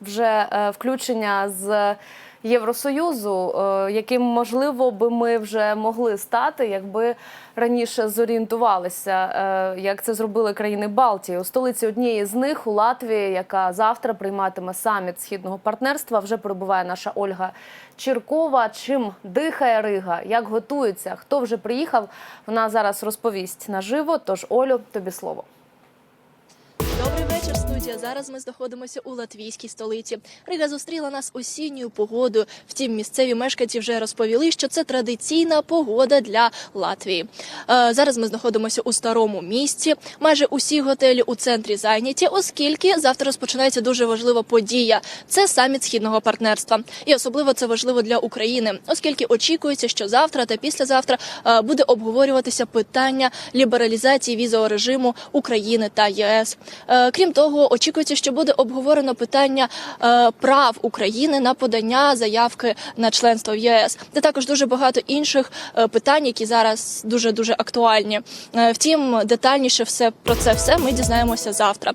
вже е, включення з Євросоюзу, е, яким можливо би ми вже могли стати, якби раніше зорієнтувалися, е, як це зробили країни Балтії. У столиці однієї з них у Латвії, яка завтра прийматиме саміт східного партнерства, вже перебуває наша Ольга Чіркова. Чим дихає Рига, як готується, хто вже приїхав, вона зараз розповість наживо. Тож, Олю, тобі слово. Вечір. Зараз ми знаходимося у латвійській столиці. Рига зустріла нас осінньою погодою. Втім, місцеві мешканці вже розповіли, що це традиційна погода для Латвії. Е, зараз ми знаходимося у старому місті. Майже усі готелі у центрі зайняті, оскільки завтра розпочинається дуже важлива подія. Це саміт східного партнерства. І особливо це важливо для України, оскільки очікується, що завтра та післязавтра е, буде обговорюватися питання лібералізації візового режиму України та ЄС. Е, Крім того, очікується, що буде обговорено питання е, прав України на подання заявки на членство в ЄС. Це також дуже багато інших е, питань, які зараз дуже дуже актуальні. Е, Втім, детальніше все про це все ми дізнаємося завтра.